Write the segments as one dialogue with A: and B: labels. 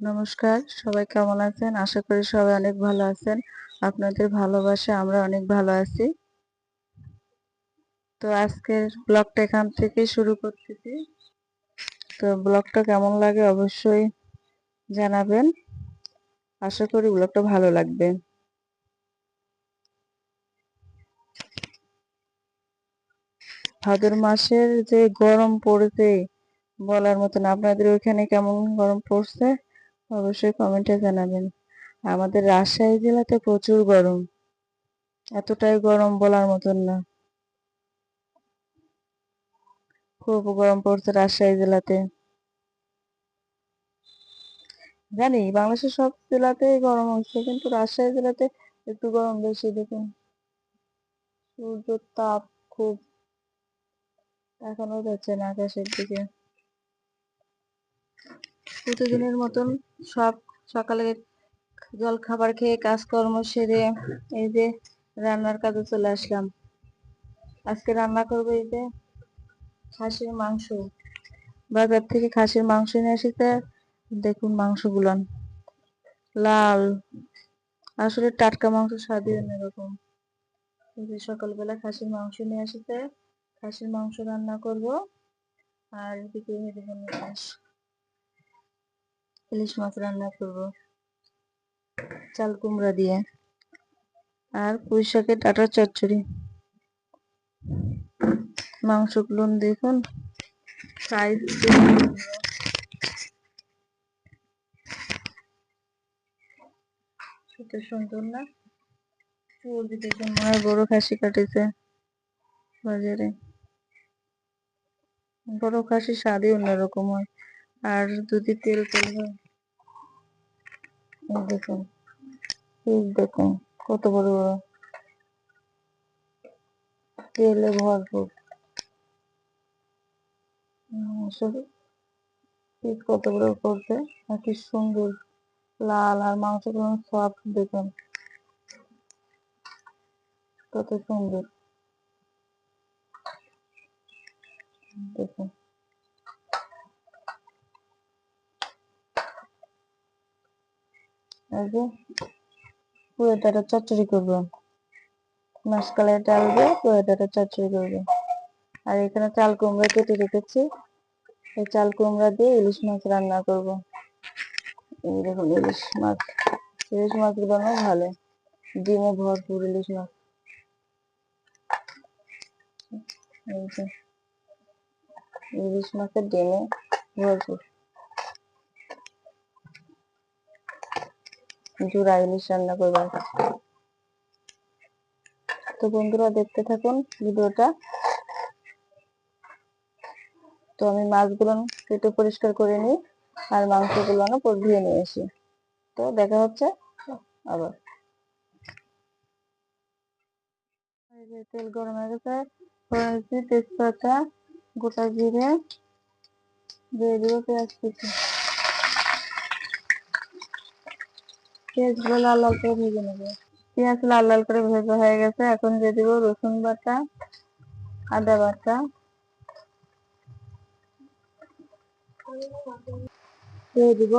A: নমস্কার, সবাই কেমন আছেন? আশা করি সবাই অনেক ভালো আছেন। আপনাদের ভালোবাসা আমরা অনেক ভালো আছি। তো আজকের ব্লগটা এখান থেকে শুরু করতেছি। তো ব্লগটা কেমন লাগে অবশ্যই জানাবেন। আশা করি ব্লগটা ভালো লাগবে। ভাদর মাসের যে গরম পড়েছে বলার মতন, আপনাদের ওইখানে কেমন গরম পড়ছে? অবশ্যই কমেন্টে জানাবেন। আমাদের রাজশাহী জেলাতে প্রচুর গরম। এতটাই গরম বলার মতন না। খুব গরম পড়ছে রাজশাহী জেলাতে। জানি, বাংলাদেশের সব জেলাতেই গরম হচ্ছে, কিন্তু রাজশাহী জেলাতে একটু গরম বেশি, দেখুন। সূর্যের তাপ খুব। এখনও যাচ্ছে না আকাশের দিকে। প্রতিদিনের মতন সব সকালে জল খাবার খেয়ে কাজকর্ম সেরে এই যে রান্নার কাজে চলে আসলাম। আজকে রান্না করব এই যে খাসির মাংস। বাজার থেকে খাসির মাংস নিয়ে এসেছে দেখুন মাংসগুলান লাল। আসলে টাটকা মাংস স্বাদই অন্যরকম। যে সকালবেলা খাসির মাংস নিয়ে এসেছে খাসির মাংস রান্না করব। আর এদিকে নিরামিষ। ইলিশ মাছ রান্না করব। চাল কুমড়া দিয়ে। আর পুঁই শাকের ডাটার চচ্চড়ি। মাংসগুলো দেখুন। সুন্দর না? মনে বড় খাসি কাটেছে বাজারে। বড় খাসি স্বাদই অন্যরকম হয়। আর যদি তেল তেল হয়? দেখুন দেখুন, কত বড় বড়। তেলে ভরপুর। পিস কত বড় করছে আর কি সুন্দর। লাল আর মাংসগুলো সফট দেখুন। কত সুন্দর। দেখুন। এই যে পুরোটা চচ্চড়ি করব। মাসকালাই ডাল দিয়ে পুরোটা চচ্চড়ি করব। আর এখানে চাল কুমড়া কেটে রেখেছি। এই চাল কুমড়া দিয়ে ইলিশ মাছ রান্না করব। এই দেখুন, ইলিশ মাছ। ইলিশ মাছগুলো ভালো। ডিমে ভরপুর ইলিশ মাছ। ইলিশ মাছের ডিমে ভরপুর। জোড়া ইলিশ রান্না করবার। তো বন্ধুরা, দেখতে থাকুন ভিডিওটা। তো আমি মাছগুলো কেটে পরিষ্কার করে নিই আর মাংসগুলো ধুয়ে নিয়ে আসি। তো দেখা হচ্ছে আবার। তেল গরম হয়ে গেছে তেজপাতা, গোটা জিরে, দিয়ে দিব পেঁয়াজ কুচি। পেঁয়াজগুলো লাল লাল করে ভেজে নেবে। পেঁয়াজ লাল লাল করে ভেজে হয়ে গেছে, এখন দিয়ে দিব রসুন বাটা, আদা বাটা। দিয়ে দিব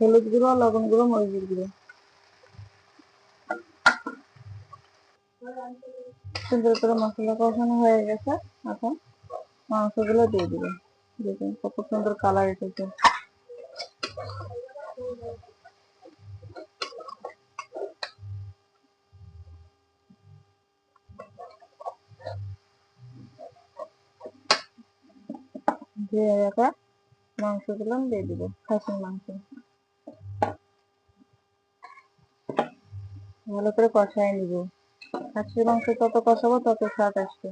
A: হলুদ গুঁড়ো, লবণ গুঁড়ো মরিচের গুঁড়ো। সুন্দর করে মশলা কষানো হয়ে গেছে, এখন মাংসগুলো দিয়ে দিব। দেখুন কত সুন্দর কালার এসেছে। ধুয়ে রাখা মাংসগুলো দিয়ে দিব, খাসির মাংস। ভালো করে কষাই নিব। খাসির মাংস তত কষাবো তত স্বাদ আসবে।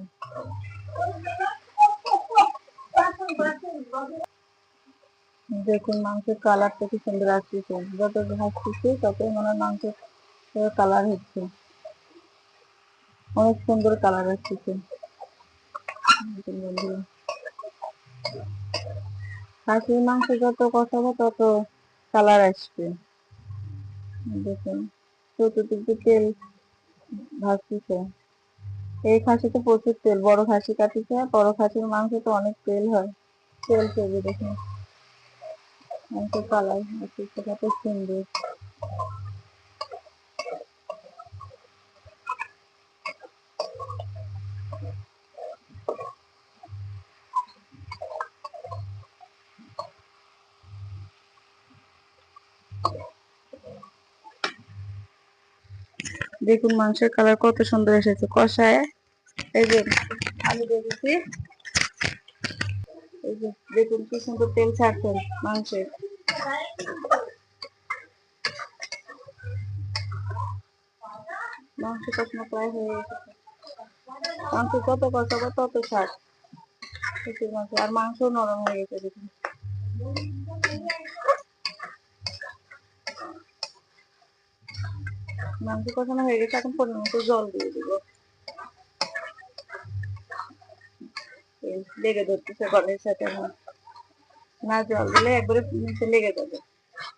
A: দেখুন মাংসের কালারটা কি সুন্দর আসছে যত ভাজতেছি ততই মনে হয় মাংসের কালার হচ্ছে। অনেক সুন্দর কালার আসছে বন্ধুরা খাসির মাংস যত কষাবো তত কালার আসবে। দেখুন, চতুর্দিকে তেল ভাজতেছে এই খাসিতে প্রচুর তেল, বড় খাসি কাটিছে, বড় খাসির মাংস তো অনেক তেল হয়। তেল চলবে দেখুন। মাংসের কালার সুন্দর। দেখুন মাংসের কালার কত সুন্দর এসেছে। কষায়, এই যে আমি দেখেছি এই যে দেখুন কি সুন্দর তেল ছাড়ছে মাংসের। প্রায় হয়ে মাংস। আর মাংস নরম হয়ে গেছে দেখুন। মাংস কষানো হয়ে গেছে, এখন পরিমাণ জল দিয়ে দিব। লেগে ধরতেছে গলের সাথে না জল দিলে একবারে নিচে লেগে যাবে।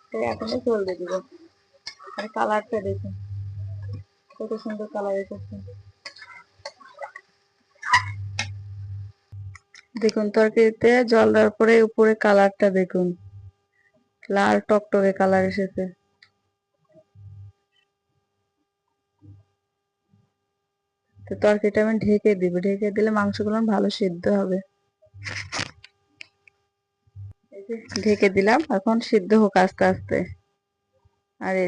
A: তাই এখন জল দিয়ে দিব। আর কালারটা দেখুন কত সুন্দর কালার এসেছে। দেখুন, তরকারিতে জল দেওয়ার পরে উপরে কালারটা দেখুন। লাল টকটকে কালার এসেছে। তো তরকারিটা আমি ঢেকে দিব। ঢেকে দিলে মাংসগুলো ভালো সিদ্ধ হবে। ঢেকে দিলাম, এখন সিদ্ধ হোক আস্তে আস্তে। আরে।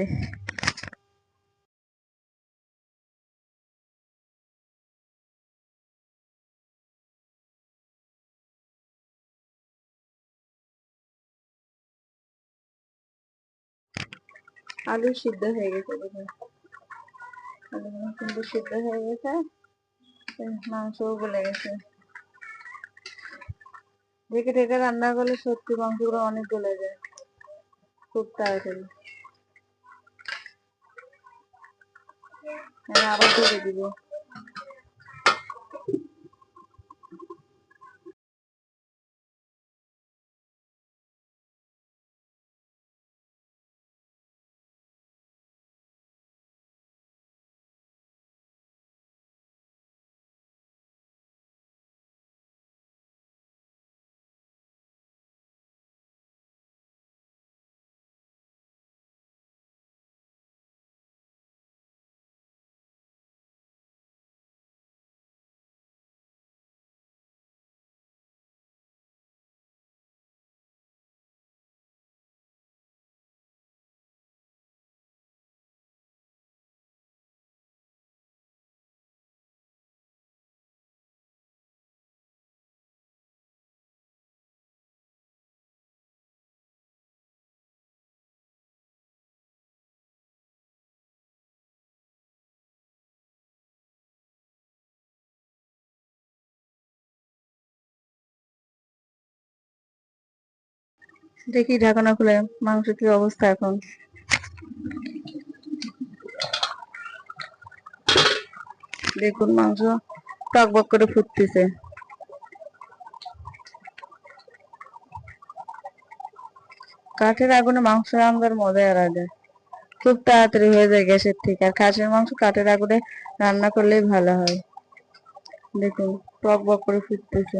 A: আলু সিদ্ধ হয়ে গেছে আলুগুলো সুন্দর সিদ্ধ হয়ে গেছে। মাংসও গলে গেছে ঢেকে ঢেকে রান্না করলে সত্যি মাংসগুলো অনেক গলে যায়। খুব তাড়াতাড়ি। আমি আবার ঢেকে দিব। দেখি ঢাকনা খুলে মাংস কি অবস্থা এখন। দেখুন মাংস টক বক করে ফুটতেছে। কাঠের আগুনে মাংস রান্নার মজাই আলাদা। খুব তাড়াতাড়ি হয়ে যায় গ্যাসের থেকে আর খাসির মাংস কাঠের আগুনে রান্না করলেই ভালো হয়। দেখুন টক বক করে ফুটতেছে।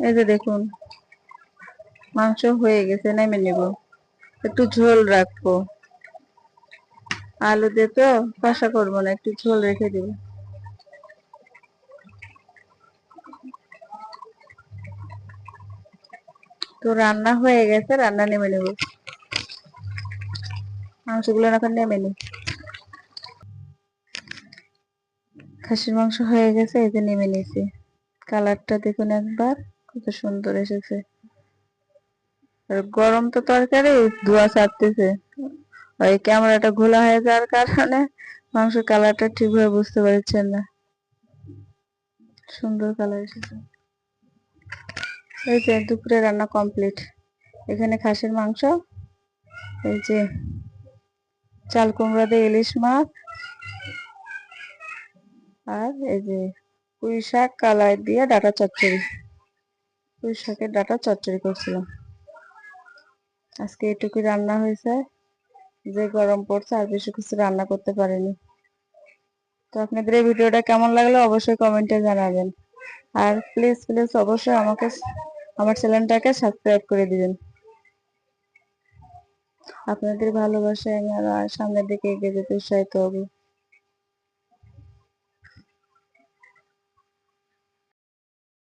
A: এই যে দেখুন, মাংস হয়ে গেছে, নেমে নিব। একটু ঝোল রাখব। আলু দিয়ে তো কষা করব না, একটু ঝোল রেখে দিব। তো রান্না হয়ে গেছে, রান্না নেমে নেব। মাংসগুলো এখন নেমে নি। খাসির মাংস হয়ে গেছে, এই যে নেমে নিয়েছি। কালারটা দেখুন একবার। কত সুন্দর এসেছে। আর গরম তো তরকারি, ধোয়া ছাড়তেছে। ওই ক্যামেরাটা ঘোলা হয়ে যাওয়ার কারণে মাংসের কালারটা ঠিকভাবে বুঝতে পারছেন না। সুন্দর কালার এসেছে। এই যে দুপুরে রান্না কমপ্লিট। এখানে খাসির মাংস, এই যে চাল কুমড়া দিয়ে ইলিশ মাছ, আর এই যে পুঁই শাক কালাই দিয়ে ডাটা চচ্চড়ি। শাকের ডাটা চচ্চড়ি করছিলাম। আজকে এটুকুই রান্না হয়েছে, যে গরম পড়ছে আর বেশি কিছু রান্না করতে পারিনি। তো আপনাদের এই ভিডিওটা কেমন লাগল অবশ্যই কমেন্টে জানাবেন। আর প্লিজ প্লিজ অবশ্যই আমাকে আমার চ্যানেলটাকে সাবস্ক্রাইব করে দিবেন। আপনাদের ভালোবাসায় আমি আরও সামনের দিকে এগিয়ে যেতে উৎসাহিত হব।